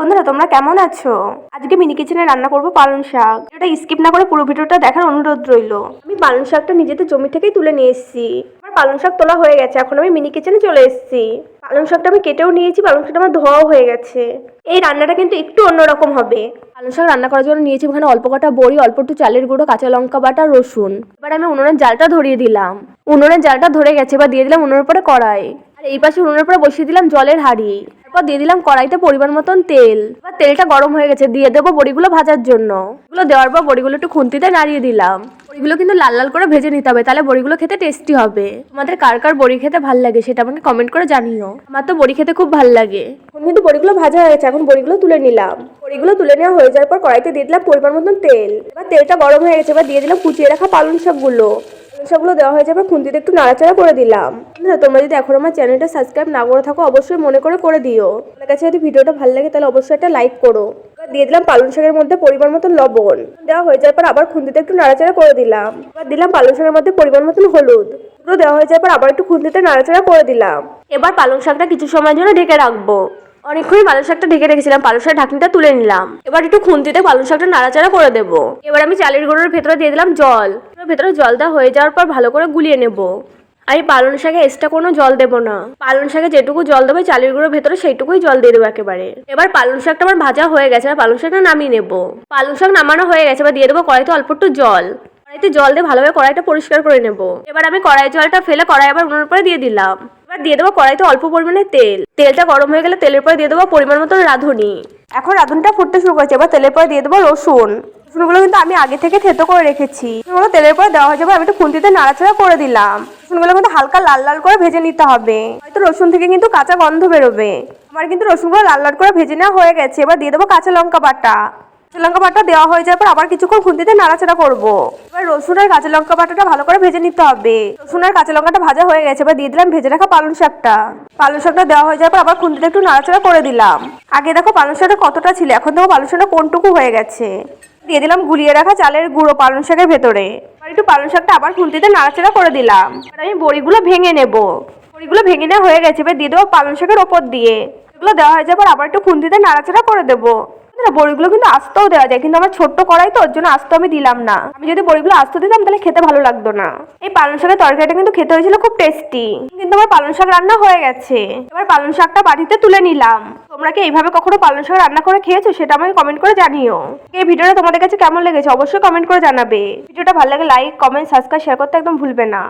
বন্ধুরা, তোমরা কেমন আছো? আজকে মিনি কিচেনে রান্না করব পালং শাক। এটা স্কিপ না করে পুরো ভিডিওটা দেখার অনুরোধ রইল। আমি পালং শাকটা নিজেদের জমি থেকেই তুলে নিয়ে এসেছি। আমার পালং শাক তোলা হয়ে গেছে, এখন আমি মিনি কিচেনে চলে এসেছি। পালং শাকটা আমি কেটেও নিয়েছি, পালং শাকটা আমার ধোয়াও হয়ে গেছে। এই রান্নাটা কিন্তু একটু অন্যরকম হবে। পালং শাক রান্না করার জন্য নিয়েছি ওখানে অল্প কটা বড়ি, অল্প একটু চালের গুঁড়ো, কাঁচা লঙ্কা বাটা, রসুন। এবার আমি উনুনের জালটা ধরিয়ে দিলাম। উনুনের জালটা ধরে গেছে, এবার দিয়ে দিলাম উনুনের পরে কড়াই। আর এই পাশে উনুনের পরে বসিয়ে দিলাম জলের হাঁড়ি। তারপর দিয়ে দিলাম কড়াইতে পরিমাণ মতন তেল। এবার তেলটা গরম হয়ে গেছে, দিয়ে দেবো বড়িগুলো ভাজার জন্য। এগুলো দেওয়ার পর বড়িগুলো একটু খুন্তিতে নাড়িয়ে দিলাম। বড়িগুলো কিন্তু লাল লাল করে ভেজে নিতে হবে, তাহলে বড়িগুলো খেতে টেস্টি হবে। তোমাদের কার কার বড়ি খেতে ভালো লাগে সেটা আমাকে কমেন্ট করে জানিও। আমার তো বড়ি খেতে খুব ভালো লাগে। এখন কিন্তু বড়িগুলো ভাজা হয়ে গেছে, এখন বড়িগুলো তুলে নিলাম। বড়িগুলো তুলে নেওয়া হয়ে যাওয়ার পর কড়াইতে দিয়ে দিলাম পরিমাণ মতন তেল। এবার তেলটা গরম হয়ে গেছে, এবার দিয়ে দিলাম কুচিয়ে রাখা পালং শাকগুলো। সবগুলো দেওয়া হয়ে যাবে খুন্তিতে একটু নাড়াচাড়া করে দিলাম। বন্ধুরা, তোমরা যদি এখন আমার চ্যানেলটা সাবস্ক্রাইব না করে থাকো অবশ্যই মনে করে করে দিও। আমার কাছে যদি ভিডিওটা ভালো লাগে তাহলে অবশ্যই একটা লাইক করো। দিয়ে দিলাম পালং শাকের মধ্যে পরিমাণ মতন লবণ। দেওয়া হয়ে যাওয়ার পর আবার খুন্তিতে একটু নাড়াচাড়া করে দিলাম। এবার দিলাম পালং শাকের মধ্যে পরিমাণ মতন হলুদ। দেওয়া হয়ে যাওয়ার পর আবার একটু খুন্তিতে নাড়াচাড়া করে দিলাম। এবার পালং শাকটা কিছু সময়ের জন্য ঢেকে রাখব। অনেকক্ষণই পালং শাকটা ঢেকে রেখেছিলাম পালং শাক ঢাকনিটা তুলে নিলাম। এবার একটু খুন্তিতে পালং শাকটা নাড়াচাড়া করে দেবো। এবার আমি চালের গুঁড়োর ভেতরে দিয়ে দিলাম জল। ভেতরে জলটা হয়ে যাওয়ার পর ভালো করে গুলিয়ে নেব। আমি পালং শাকে এক্সট্রা কোনো জল দেবো না। পালং শাকে যেটুকু জল দেবে, চালের গুঁড়োর ভেতরে সেইটুকুই জল দিয়ে দেবো একেবারে। এবার পালং শাকটা আমার ভাজা হয়ে গেছে আর পালং শাকটা নামিয়ে নেব। পালং শাক নামানো হয়ে গেছে, এবার দিয়ে দেবো কড়াইতে অল্প একটু জল। কড়াইতে জল দিয়ে ভালোভাবে কড়াইটা পরিষ্কার করে নেব। এবার আমি কড়াই জলটা ফেলে কড়াই আবার উনুনের পরে দিয়ে দিলাম। এবার দিয়ে দেবো কড়াইতে অল্প পরিমাণে তেল। তেলটা গরম হয়ে গেলে তেলের পরে দিয়ে দেবো পরিমাণ মতো রাঁধুনি। এখন রাঁধুনিটা ফুটতে শুরু করেছে, এবার তেলের পরে দিয়ে দেবো রসুন। রসুনগুলো কিন্তু আমি আগে থেকে থেতো করে রেখেছি। তেলের পরে দেওয়া হয়ে যাবে, আমি একটু খুন্তিতে নাড়াচাড়া করে দিলাম। রসুনগুলো কিন্তু হালকা লাল লাল করে ভেজে নিতে হবে। হয়তো রসুন থেকে কিন্তু কাঁচা গন্ধ বেরোবে। আমার কিন্তু রসুনগুলো লাল লাল করে ভেজে নেওয়া হয়ে গেছে, এবার দিয়ে দেবো কাঁচা লঙ্কা বাটা। কাঁচা লঙ্কা বাটা দেওয়া হয়ে যাওয়ার পর আবার কিছুক্ষণ খুন্তিতে নাড়াচাড়া করব। এবার রসুন আর কাঁচা লঙ্কা বাটাটা ভালো করে ভেজে নিতে হবে। রসুন আর কাঁচা লঙ্কাটা ভাজা হয়ে গেছে, এবার দিয়ে দিলাম ভেজে রাখা পালং শাকটা। পালং শাকটা দেওয়া হয়ে যাওয়ার পর আবার খুন্তিতে একটু নাড়াচাড়া করে দিলাম। আগে দেখো পালং শাকটা কতটা ছিল, এখন দেখো পালং শাকটা কোনটুকু হয়ে গেছে। দিয়ে দিলাম গুলিয়ে রাখা চালের গুঁড়ো পালং শাকের ভেতরে। একটু পালং শাকটা আবার খুন্তিতে নাড়াচাড়া করে দিলাম। এবার আমি বড়িগুলো ভেঙে নেব। বড়িগুলো ভেঙে নেওয়া হয়ে গেছে, এবার দিয়ে দেবো পালং শাকের ওপর দিয়ে। এগুলো দেওয়া হয়ে যাওয়ার পর আবার একটু খুন্তিতে নাড়াচাড়া করে দেবো। না, বড়িগুলো কিন্তু আস্তেও দেওয়া যায়, কিন্তু আমার ছোট্ট কড়াই তো, ওর জন্য আস্ত আমি দিলাম না। আমি যদি বড়িগুলো আস্ত দিতাম, তাহলে খেতে ভালো লাগতো না। এই পালং শাকের তরকারিটা কিন্তু খেতে হয়েছিল খুব টেস্টি। কিন্তু আমার পালং শাক রান্না হয়ে গেছে। এবার পালং শাকটা বাটিতে তুলে নিলাম। তোমরা কি এইভাবে কখনো পালং শাক রান্না করে খেয়েছো? সেটা আমাকে কমেন্ট করে জানিও। এই ভিডিওটা তোমাদের কাছে কেমন লেগেছে? অবশ্যই কমেন্ট করে জানাবে। ভিডিওটা ভালো লাগে লাইক কমেন্ট সাবস্ক্রাইব শেয়ার করতে একদম ভুলবে না।